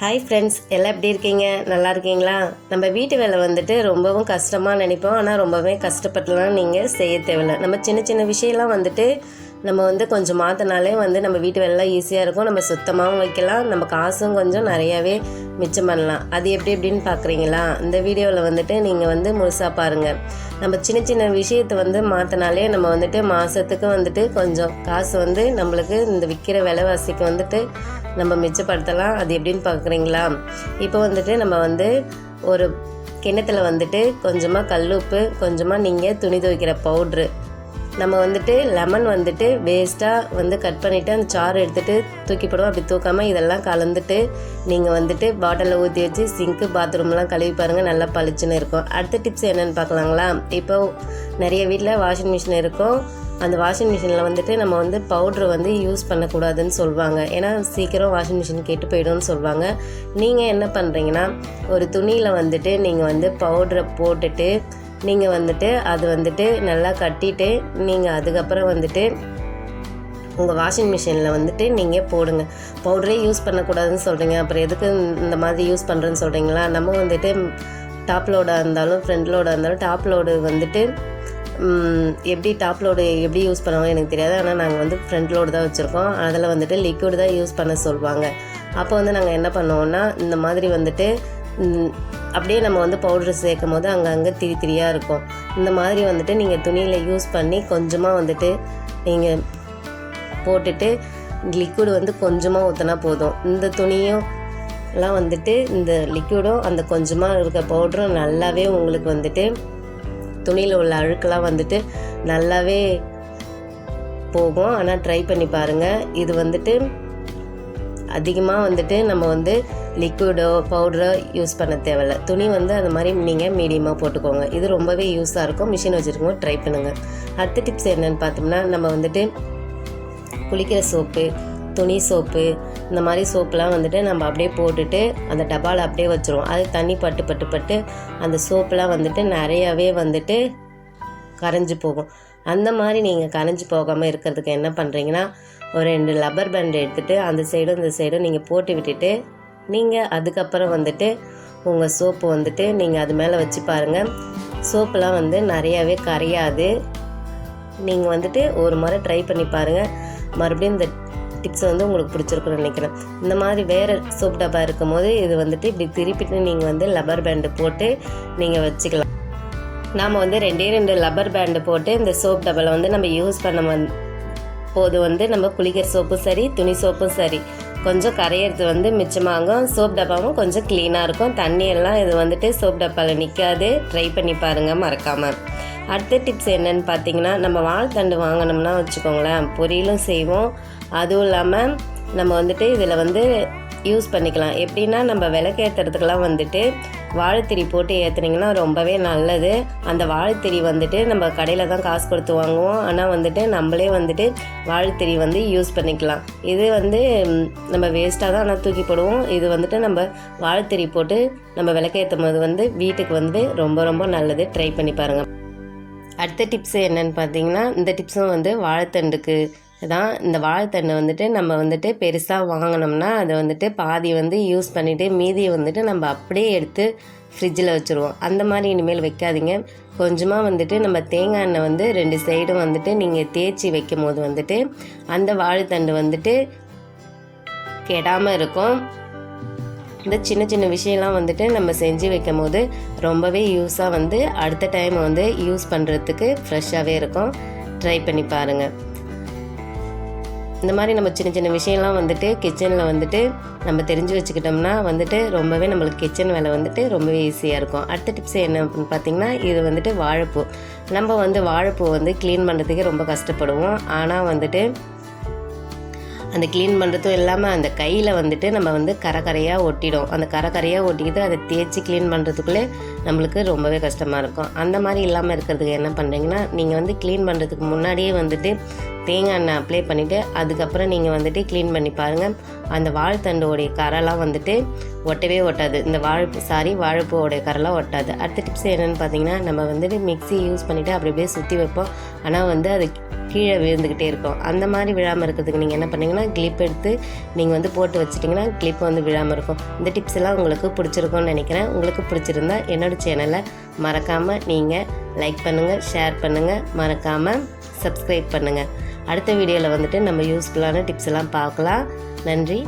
Hi friends எல்லாம் எப்படி இருக்கீங்க? நல்லா இருக்கீங்களா? நம்ம வீட்டு வேலை வந்துட்டு ரொம்பவும் கஷ்டமாக நினைப்போம். ஆனால் ரொம்பவே கஷ்டப்பட்டுலாம் நீங்கள் செய்ய தேவையில்லை. நம்ம சின்ன சின்ன விஷயம்லாம் வந்துட்டு நம்ம வந்து கொஞ்சம் மாற்றினாலே வந்து நம்ம வீட்டு வேலைலாம் ஈஸியாக இருக்கும். நம்ம சுத்தமாகவும் வைக்கலாம். நம்ம காசும் கொஞ்சம் நிறையாவே மிச்சம் பண்ணலாம். அது எப்படி எப்படின்னு பார்க்குறீங்களா இந்த வீடியோவில் வந்துட்டு நீங்கள் வந்து முழுசாக பாருங்கள் நம்ம சின்ன சின்ன விஷயத்தை வந்து மாற்றினாலே நம்ம வந்துட்டு மாதத்துக்கு வந்துட்டு கொஞ்சம் காசு வந்து நம்மளுக்கு இந்த விற்கிற விலைவாசிக்கு வந்துட்டு நம்ம மிச்சப்படுத்தலாம். அது எப்படின்னு பார்க்குறீங்களா இப்போ வந்துட்டு நம்ம வந்து ஒரு கிண்ணத்துல வந்துட்டு கொஞ்சமாக கல் உப்பு கொஞ்சமாக நீங்கள் துணி துவைக்கிற பவுட்ரு நம்ம வந்துட்டு லெமன் வந்துட்டு வேஸ்ட்டாக வந்து கட் பண்ணிவிட்டு அந்த சாறு எடுத்துகிட்டு தூக்கி போடுவோம். அப்படி தூக்காமல் இதெல்லாம் கலந்துட்டு நீங்கள் வந்துட்டு பாட்டிலில் ஊற்றி வச்சு சிங்க்கு பாத்ரூம்லாம் கழுவி பாருங்கள் நல்லா பளிச்சுன்னு இருக்கும். அடுத்த டிப்ஸ் என்னென்னு பார்க்கலாங்களா? இப்போ நிறைய வீட்டில் வாஷிங் மிஷின் இருக்கும். அந்த வாஷிங் மிஷினில் வந்துட்டு நம்ம வந்து பவுட்ரு வந்து யூஸ் பண்ணக்கூடாதுன்னு சொல்லுவாங்க ஏன்னா சீக்கிரம் வாஷிங் மிஷின் கெட்டு போயிடும்னு சொல்லுவாங்க நீங்கள் என்ன பண்ணுறீங்கன்னா ஒரு துணியில் வந்துட்டு நீங்கள் வந்து பவுட்ரை போட்டுட்டு நீங்கள் வந்துட்டு அது வந்துட்டு நல்லா கட்டிட்டு நீங்கள் அதுக்கப்புறம் வந்துட்டு உங்கள் வாஷிங் மிஷினில் வந்துட்டு நீங்கள் போடுங்க. பவுடரே யூஸ் பண்ணக்கூடாதுன்னு சொல்கிறீங்க அப்புறம் எதுக்கு இந்த மாதிரி யூஸ் பண்ணுறேன்னு சொல்கிறீங்களா நம்ம வந்துட்டு டாப் லோடாக இருந்தாலும் ஃப்ரண்ட் லோடாக இருந்தாலும் டாப் லோடு வந்துட்டு எப்படி டாப் லோடு எப்படி யூஸ் பண்ணுவாங்க எனக்கு தெரியாது. ஆனால் நாங்கள் வந்து ஃப்ரண்ட் லோடு தான் வச்சுருக்கோம். அதில் வந்துட்டு லிக்விட் தான் யூஸ் பண்ண சொல்லுவாங்க அப்போ வந்து நாங்கள் என்ன பண்ணுவோம்னா இந்த மாதிரி வந்துட்டு அப்படியே நம்ம வந்து பவுடர் சேர்க்கும் போது அங்கங்கே திரி திரியாக இருக்கும். இந்த மாதிரி வந்துட்டு நீங்கள் துணியில் யூஸ் பண்ணி கொஞ்சமாக வந்துட்டு நீங்கள் போட்டுட்டு லிக்விட் வந்து கொஞ்சமாக ஊற்றினா போதும். இந்த துணியும் எல்லாம் வந்துட்டு இந்த லிக்விடும் அந்த கொஞ்சமாக இருக்க பவுடரும் நல்லாவே உங்களுக்கு வந்துட்டு துணியில் உள்ள அழுக்கெல்லாம் வந்துட்டு நல்லாவே போகும். ஆனால் ட்ரை பண்ணி பாருங்கள் இது வந்துட்டு அதிகமாக வந்துட்டு நம்ம வந்து லிக்விடோ பவுடரோ யூஸ் பண்ண தேவையில்ல. துணி வந்து அந்த மாதிரி நீங்கள் மீடியமாக போட்டுக்கோங்க. இது ரொம்பவே யூஸாக இருக்கும். மிஷின் வச்சுருக்கோங்க ட்ரை பண்ணுங்கள் அடுத்த டிப்ஸ் என்னென்னு பார்த்தோம்னா நம்ம வந்துட்டு குளிக்கிற சோப்பு துணி சோப்பு இந்த மாதிரி சோப்புலாம் வந்துட்டு நம்ம அப்படியே போட்டுட்டு அந்த டப்பாவில் அப்படியே வச்சுருவோம். அது தண்ணி பட்டு பட்டு பட்டு அந்த சோப்புலாம் வந்துட்டு நிறையாவே வந்துட்டு கரைஞ்சி போகும். அந்த மாதிரி நீங்கள் கரைஞ்சி போகாமல் இருக்கிறதுக்கு என்ன பண்ணுறீங்கன்னா ஒரு ரெண்டு லப்பர் பேண்ட் எடுத்துகிட்டு அந்த சைடும் இந்த சைடும் நீங்கள் போட்டு விட்டுட்டு நீங்கள் அதுக்கப்புறம் வந்துட்டு உங்கள் சோப்பு வந்துட்டு நீங்கள் அது மேலே வச்சு பாருங்கள் சோப்புலாம் வந்து நிறையாவே கரையாது. நீங்கள் வந்துட்டு ஒரு முறை ட்ரை பண்ணி பாருங்கள் மறுபடியும் இந்த டிப்ஸ் வந்து உங்களுக்கு பிடிச்சிருக்குன்னு நினைக்கிறேன். இந்த மாதிரி வேறு சோப் டப்பா இருக்கும்போது இது வந்துட்டு இப்படி திருப்பிட்டு நீங்கள் வந்து லப்பர் பேண்டு போட்டு நீங்கள் வச்சுக்கலாம். நாம் வந்து ரெண்டே ரெண்டு லப்பர் பேண்டு போட்டு இந்த சோப் டப்பாவில் வந்து நம்ம யூஸ் பண்ண வந் போது வந்து நம்ம குளிக்கிற சோப்பும் சரி துணி சோப்பும் சரி. கொஞ்சம் கரையிறது வந்து மிச்சமாகும். சோப் டப்பாவும் கொஞ்சம் க்ளீனாக இருக்கும். தண்ணியெல்லாம் இது வந்துட்டு சோப் டப்பாவில் நிற்காது ட்ரை பண்ணி பாருங்கள் மறக்காமல் அடுத்த டிப்ஸ் என்னன்னு பார்த்தீங்கன்னா நம்ம வாழைத்தண்டு வாங்கினோம்னா வச்சுக்கோங்களேன் பொரியலும் செய்வோம். அதுவும் இல்லாமல் நம்ம வந்துட்டு இதில் வந்து யூஸ் பண்ணிக்கலாம். எப்படின்னா நம்ம விளக்கு ஏற்றுறதுக்கெலாம் வந்துட்டு வாழைத்திரி போட்டு ஏற்றுனீங்கன்னா ரொம்பவே நல்லது. அந்த வாழைத்திரி வந்துட்டு நம்ம கடையில் தான் காசு கொடுத்து வாங்குவோம். ஆனால் வந்துட்டு நம்மளே வந்துட்டு வாழைத்திரி வந்து யூஸ் பண்ணிக்கலாம். இது வந்து நம்ம வேஸ்ட்டாக தான் ஆனால் தூக்கி போடுவோம். இது வந்துட்டு நம்ம வாழைத்திரி போட்டு நம்ம விளக்கேற்றும் போது வந்து வீட்டுக்கு வந்து ரொம்ப ரொம்ப நல்லது. ட்ரை பண்ணி பாருங்கள் அடுத்த டிப்ஸ் என்னன்னு பார்த்தீங்கன்னா இந்த டிப்ஸும் வந்து வாழைத்தண்டுக்கு தான் இந்த வாழைத்தண்டை வந்துட்டு நம்ம வந்துட்டு பெருசாக வாங்கினோம்னா அதை வந்துட்டு பாதி வந்து யூஸ் பண்ணிவிட்டு மீதியை வந்துட்டு நம்ம அப்படியே எடுத்து ஃப்ரிட்ஜில் வச்சுருவோம். அந்த மாதிரி இனிமேல் வைக்காதீங்க. கொஞ்சமாக வந்துட்டு நம்ம தேங்காய் எண்ணெய் வந்து ரெண்டு சைடும் வந்துட்டு நீங்கள் தேய்ச்சி வைக்கும் போது வந்துட்டு அந்த வாழைத்தண்டு வந்துட்டு கெடாமல் இருக்கும். இந்த சின்ன சின்ன விஷயம்லாம் வந்துட்டு நம்ம செஞ்சு வைக்கும் போது ரொம்பவே யூஸாக வந்து அடுத்த டைம் வந்து யூஸ் பண்ணுறதுக்கு ஃப்ரெஷ்ஷாகவே இருக்கும். ட்ரை பண்ணி பாருங்கள் இந்த மாதிரி நம்ம சின்ன சின்ன விஷயம்லாம் வந்துட்டு கிச்சனில் வந்துட்டு நம்ம தெரிஞ்சு வச்சுக்கிட்டோம்னா வந்துட்டு ரொம்பவே நம்மளுக்கு கிச்சன் வேலை வந்துட்டு ரொம்பவே ஈஸியாக இருக்கும். அடுத்த டிப்ஸ் என்ன அப்படின்னு பார்த்தீங்கன்னா இது வந்துட்டு வாழைப்பூ. நம்ம வந்து வாழைப்பூ வந்து க்ளீன் பண்ணுறதுக்கே ரொம்ப கஷ்டப்படுவோம். ஆனால் வந்துட்டு அந்த க்ளீன் பண்ணுறதும் இல்லாமல் அந்த கையில் வந்துட்டு நம்ம வந்து கரக்கரையாக ஒட்டிடும். அந்த கரக்கரையாக ஒட்டிக்கிட்டு அதை தேய்ச்சி க்ளீன் பண்ணுறதுக்குள்ளே நம்மளுக்கு ரொம்பவே கஷ்டமாக இருக்கும். அந்த மாதிரி இல்லாமல் இருக்கிறதுக்கு என்ன பண்ணுறீங்கன்னா நீங்கள் வந்து க்ளீன் பண்ணுறதுக்கு முன்னாடியே வந்துட்டு தேங்காய் எண்ணெய் அப்ளை பண்ணிவிட்டு அதுக்கப்புறம் நீங்கள் வந்துட்டு க்ளீன் பண்ணி பாருங்கள் அந்த வாழைத்தண்டோடைய கரெல்லாம் வந்துட்டு ஒட்டவே ஒட்டாது. இந்த வாழைப்பு சாரி வாழைப்பூவோடைய கரெல்லாம் ஒட்டாது. அடுத்த டிப்ஸ் என்னென்னு பார்த்தீங்கன்னா நம்ம வந்துட்டு மிக்ஸி யூஸ் பண்ணிவிட்டு அப்படி அப்படியே சுற்றி வைப்போம். ஆனால் வந்து அது கீழே விழுந்துக்கிட்டே இருக்கும். அந்த மாதிரி விழாமல் இருக்கிறதுக்கு நீங்கள் என்ன பண்ணீங்கன்னா கிளிப் எடுத்து நீங்கள் வந்து போட்டு வச்சிட்டிங்கன்னா கிளிப் வந்து விழாமல் இருக்கும். இந்த டிப்ஸ் எல்லாம் உங்களுக்கு பிடிச்சிருக்கும்னு நினைக்கிறேன். உங்களுக்கு பிடிச்சிருந்தா என்னோடய சேனலை மறக்காமல் நீங்கள் லைக் பண்ணுங்கள் ஷேர் பண்ணுங்கள் மறக்காமல் சப்ஸ்கிரைப் பண்ணுங்கள் அடுத்த வீடியோவில் வந்துட்டு நம்ம யூஸ்ஃபுல்லான டிப்ஸ் எல்லாம் பார்க்கலாம். நன்றி.